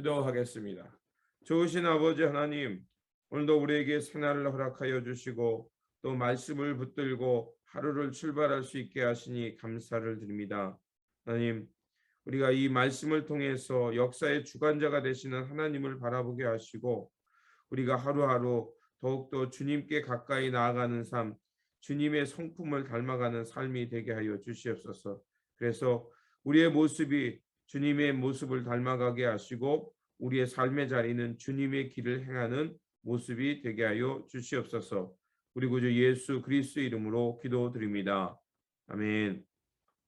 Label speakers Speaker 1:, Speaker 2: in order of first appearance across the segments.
Speaker 1: 기도하겠습니다. 좋으신 아버지 하나님, 오늘도 우리에게 새날을 허락하여 주시고 또 말씀을 붙들고 하루를 출발할 수 있게 하시니 감사를 드립니다. 하나님, 우리가 이 말씀을 통해서 역사의 주관자가 되시는 하나님을 바라보게 하시고 우리가 하루하루 더욱더 주님께 가까이 나아가는 삶, 주님의 성품을 닮아가는 삶이 되게 하여 주시옵소서. 그래서 우리의 모습이 주님의 모습을 닮아가게 하시고 우리의 삶의 자리는 주님의 길을 행하는 모습이 되게 하여 주시옵소서. 우리 구주 예수 그리스도 이름으로 기도드립니다. 아멘.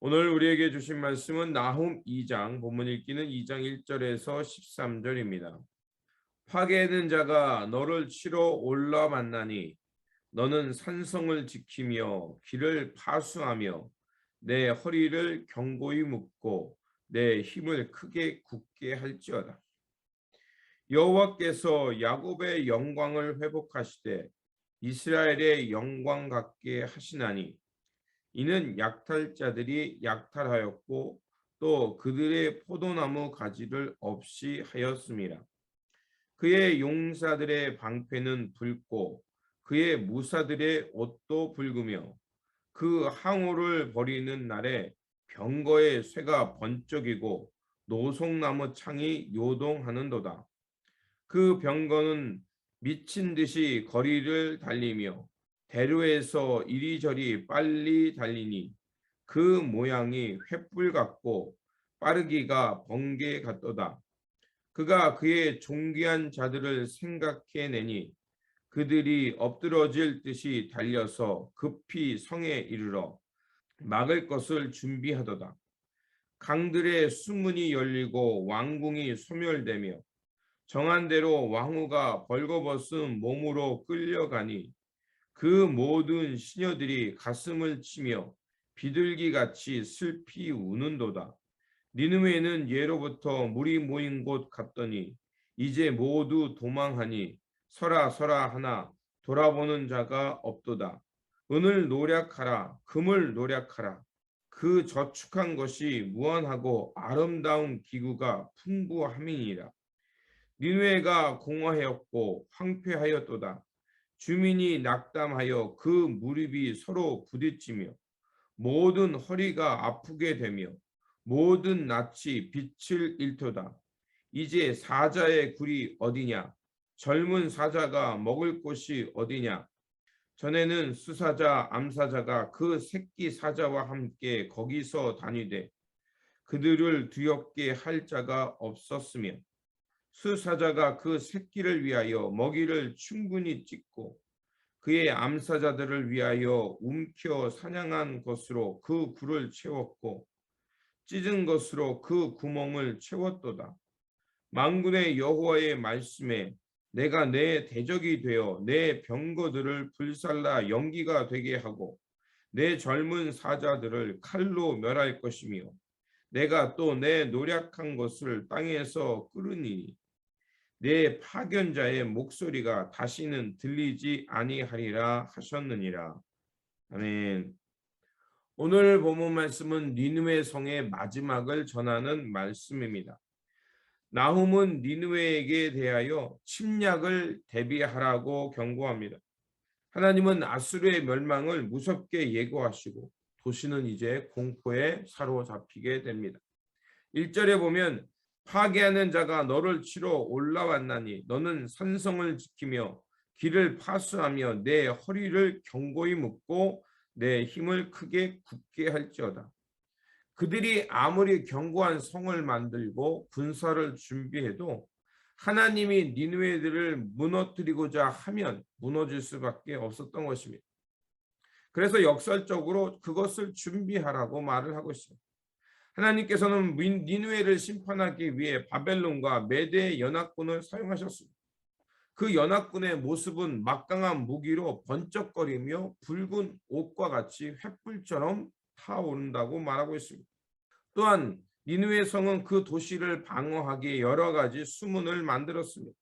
Speaker 1: 오늘 우리에게 주신 말씀은 나훔 2장 본문 읽기는 2장 1절에서 13절입니다. 파괴하는 자가 너를 치러 올라 만나니 너는 산성을 지키며 길을 파수하며 내 허리를 견고히 묶고 내 힘을 크게 굳게 할지어다. 여호와께서 야곱의 영광을 회복하시되 이스라엘의 영광 같게 하시나니 이는 약탈자들이 약탈하였고 또 그들의 포도나무 가지를 없이 하였습니다. 그의 용사들의 방패는 붉고 그의 무사들의 옷도 붉으며 그 항우를 버리는 날에 병거의 쇠가 번쩍이고 노송나무 창이 요동하는도다. 그 병거는 미친 듯이 거리를 달리며 대로에서 이리저리 빨리 달리니 그 모양이 횃불 같고 빠르기가 번개 같도다. 그가 그의 존귀한 자들을 생각해내니 그들이 엎드러질 듯이 달려서 급히 성에 이르러 막을 것을 준비하도다. 강들의 수문이 열리고 왕궁이 소멸되며 정한 대로 왕후가 벌거벗은 몸으로 끌려가니 그 모든 시녀들이 가슴을 치며 비둘기 같이 슬피 우는도다. 니느웨는 예로부터 물이 모인 곳 같더니 이제 모두 도망하니 서라 서라 하나 돌아보는 자가 없도다. 은을 노력하라 금을 노력하라 그 저축한 것이 무한하고 아름다운 기구가 풍부함이니라. 니누에가 공허하였고 황폐하였도다. 주민이 낙담하여 그 무릎이 서로 부딪히며 모든 허리가 아프게 되며 모든 낯이 빛을 잃도다. 이제 사자의 굴이 어디냐? 젊은 사자가 먹을 곳이 어디냐? 전에는 수사자, 암사자가 그 새끼 사자와 함께 거기서 다니되 그들을 두렵게 할 자가 없었으며 수사자가 그 새끼를 위하여 먹이를 충분히 찢고 그의 암사자들을 위하여 움켜 사냥한 것으로 그 굴을 채웠고 찢은 것으로 그 구멍을 채웠도다. 망군의 여호와의 말씀에 내가 내 대적이 되어 내 병거들을 불살라 연기가 되게 하고 내 젊은 사자들을 칼로 멸할 것이며 내가 또 내 노력한 것을 땅에서 끌으니 내 파견자의 목소리가 다시는 들리지 아니하리라 하셨느니라. 아멘. 오늘 본문 말씀은 니누의 성의 마지막을 전하는 말씀입니다. 나훔은 니누에게 대하여 침략을 대비하라고 경고합니다. 하나님은 아수르의 멸망을 무섭게 예고하시고 도시는 이제 공포에 사로잡히게 됩니다. 1절에 보면 파괴하는 자가 너를 치러 올라왔나니 너는 산성을 지키며 길을 파수하며 내 허리를 견고히 묶고 내 힘을 크게 굳게 할지어다. 그들이 아무리 견고한 성을 만들고 군사를 준비해도 하나님이 니누에들을 무너뜨리고자 하면 무너질 수밖에 없었던 것입니다. 그래서 역설적으로 그것을 준비하라고 말을 하고 있습니다. 하나님께서는 니누에를 심판하기 위해 바벨론과 메대의 연합군을 사용하셨습니다. 그 연합군의 모습은 막강한 무기로 번쩍거리며 붉은 옷과 같이 횃불처럼 타오른다고 말하고 있습니다. 또한 니누의 성은 그 도시를 방어하기 여러 가지 수문을 만들었습니다.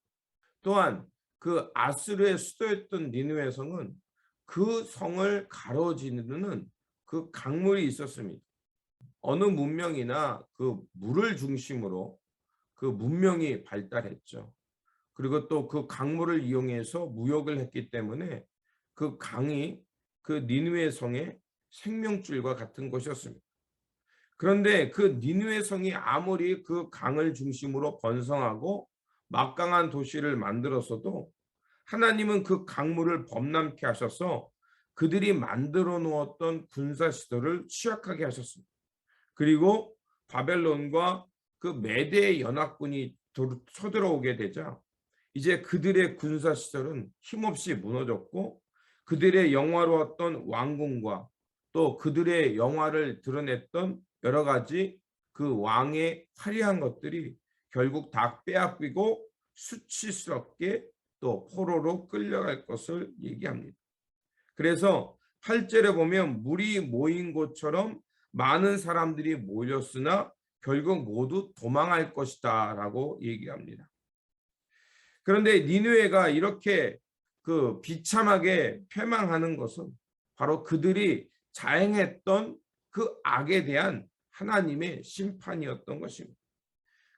Speaker 1: 또한 그 아스르의 수도였던 니누의 성은 그 성을 가로지르는 그 강물이 있었습니다. 어느 문명이나 그 물을 중심으로 그 문명이 발달했죠. 그리고 또 그 강물을 이용해서 무역을 했기 때문에 그 강이 그 니누의 성의 생명줄과 같은 것이었습니다. 그런데 그 니누의 성이 아무리 그 강을 중심으로 번성하고 막강한 도시를 만들었어도 하나님은 그 강물을 범람케 하셔서 그들이 만들어 놓았던 군사 시설을 취약하게 하셨습니다. 그리고 바벨론과 그 메대 연합군이 도- 쳐들어오게 되자 이제 그들의 군사 시설은 힘없이 무너졌고 그들의 영화로웠던 왕궁과 또 그들의 영화를 드러냈던 여러 가지 그 왕의 화려한 것들이 결국 다 빼앗기고 수치스럽게 또 포로로 끌려갈 것을 얘기합니다. 그래서 8절에 보면 물이 모인 곳처럼 많은 사람들이 모였으나 결국 모두 도망할 것이다 라고 얘기합니다. 그런데 니누에가 이렇게 그 비참하게 패망하는 것은 바로 그들이 자행했던 그 악에 대한 하나님의 심판이었던 것입니다.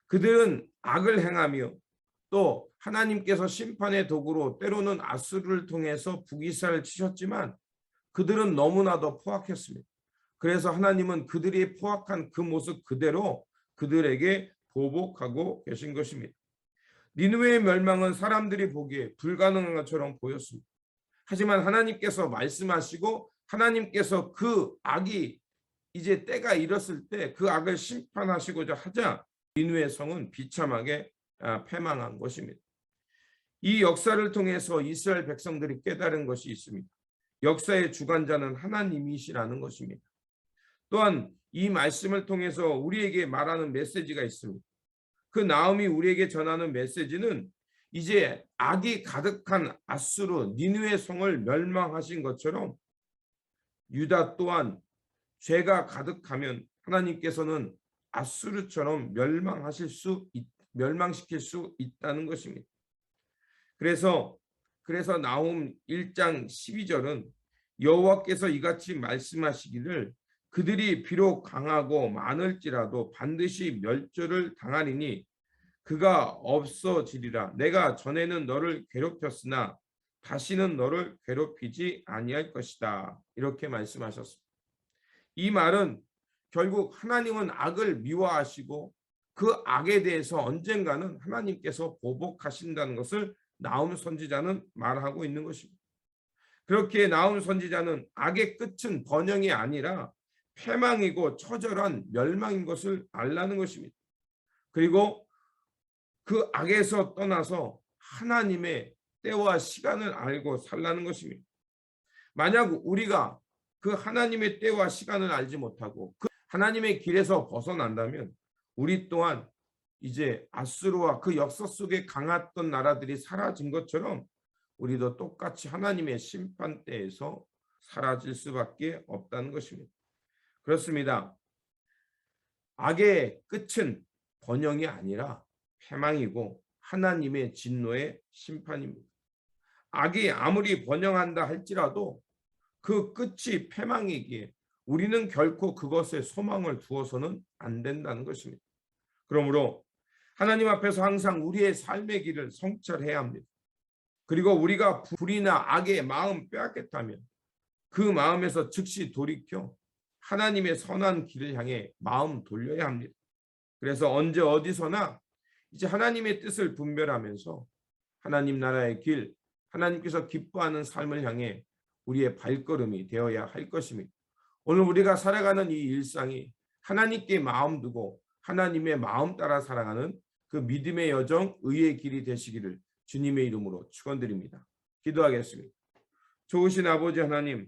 Speaker 1: 그들은 악을 행하며 또 하나님께서 심판의 도구로 때로는 아수르를 통해서 북이스라를 치셨지만 그들은 너무나도 포악했습니다. 그래서 하나님은 그들이 포악한 그 모습 그대로 그들에게 보복하고 계신 것입니다. 니누의 멸망은 사람들이 보기에 불가능한 것처럼 보였습니다. 하지만 하나님께서 말씀하시고 하나님께서 그 악이 이제 때가 이뤘을 때 그 악을 심판하시고자 하자 니누의 성은 비참하게 아, 패망한 것입니다. 이 역사를 통해서 이스라엘 백성들이 깨달은 것이 있습니다. 역사의 주관자는 하나님이시라는 것입니다. 또한 이 말씀을 통해서 우리에게 말하는 메시지가 있습니다. 그 나음이 우리에게 전하는 메시지는 이제 악이 가득한 아수르 니누의 성을 멸망하신 것처럼 유다 또한 죄가 가득하면 하나님께서는 아수르처럼 멸망하실 수 있, 멸망시킬 수 있다는 것입니다. 그래서 그래서 나움 1장 12절은 여호와께서 이같이 말씀하시기를 그들이 비록 강하고 많을지라도 반드시 멸절을 당하리니 그가 없어지리라 내가 전에는 너를 괴롭혔으나 다시는 너를 괴롭히지 아니할 것이다 이렇게 말씀하셨습니다. 이 말은 결국 하나님은 악을 미워하시고 그 악에 대해서 언젠가는 하나님께서 보복하신다는 것을 나움 선지자는 말하고 있는 것입니다. 그렇게 나움 선지자는 악의 끝은 번영이 아니라 패망이고 처절한 멸망인 것을 알라는 것입니다. 그리고 그 악에서 떠나서 하나님의 때와 시간을 알고 살라는 것입니다. 만약 우리가 그 하나님의 때와 시간을 알지 못하고 그 하나님의 길에서 벗어난다면 우리 또한 이제 아수르와 그 역사 속에 강했던 나라들이 사라진 것처럼 우리도 똑같이 하나님의 심판 때에서 사라질 수밖에 없다는 것입니다. 그렇습니다. 악의 끝은 번영이 아니라 패망이고 하나님의 진노의 심판입니다. 악이 아무리 번영한다 할지라도 그 끝이 패망이기에 우리는 결코 그것에 소망을 두어서는 안 된다는 것입니다. 그러므로 하나님 앞에서 항상 우리의 삶의 길을 성찰해야 합니다. 그리고 우리가 불이나 악의 마음 빼앗겠다면 그 마음에서 즉시 돌이켜 하나님의 선한 길을 향해 마음 돌려야 합니다. 그래서 언제 어디서나 이제 하나님의 뜻을 분별하면서 하나님 나라의 길, 하나님께서 기뻐하는 삶을 향해 우리의 발걸음이 되어야 할 것입니다. 오늘 우리가 살아가는 이 일상이 하나님께 마음 두고 하나님의 마음 따라 살아가는 그 믿음의 여정, 의의 길이 되시기를 주님의 이름으로 축원드립니다. 기도하겠습니다. 좋으신 아버지 하나님,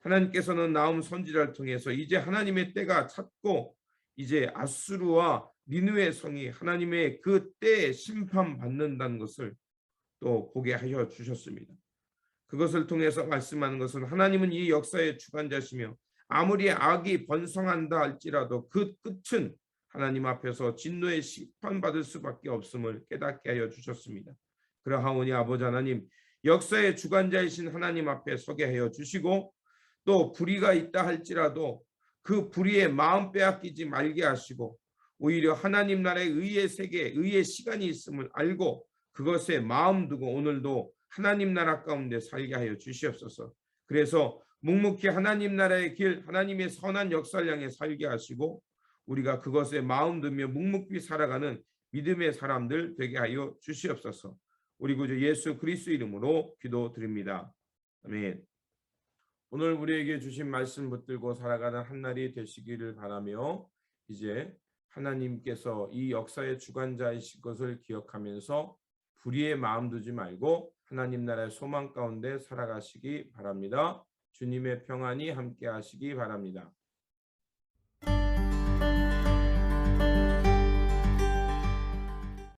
Speaker 1: 하나님께서는 나움 선지자를 통해서 이제 하나님의 때가 찼고 이제 아수르와 니누의 성이 하나님의 그 때에 심판받는다는 것을 또 보게 하여 주셨습니다. 그것을 통해서 말씀하는 것은 하나님은 이 역사의 주관자시며 아무리 악이 번성한다 할지라도 그 끝은 하나님 앞에서 진노의 심판받을 수밖에 없음을 깨닫게 하여 주셨습니다. 그러하오니 아버지 하나님 역사의 주관자이신 하나님 앞에 서게 하여 주시고 또 불의가 있다 할지라도 그 불의의 마음 빼앗기지 말게 하시고 오히려 하나님 나라의 의의 세계, 의의 시간이 있음을 알고 그것에 마음 두고 오늘도 하나님 나라 가운데 살게 하여 주시옵소서. 그래서 묵묵히 하나님 나라의 길, 하나님의 선한 역사를 향해 살게 하시고 우리가 그것에 마음 두며 묵묵히 살아가는 믿음의 사람들 되게 하여 주시옵소서. 우리 구주 예수 그리스도 이름으로 기도드립니다. 아멘. 오늘 우리에게 주신 말씀 붙들고 살아가는 한 날이 되시기를 바라며 이제 하나님께서 이 역사의 주관자이신 것을 기억하면서 불의의 마음 두지 말고 하나님 나라의 소망 가운데 살아가시기 바랍니다. 주님의 평안이 함께 하시기 바랍니다.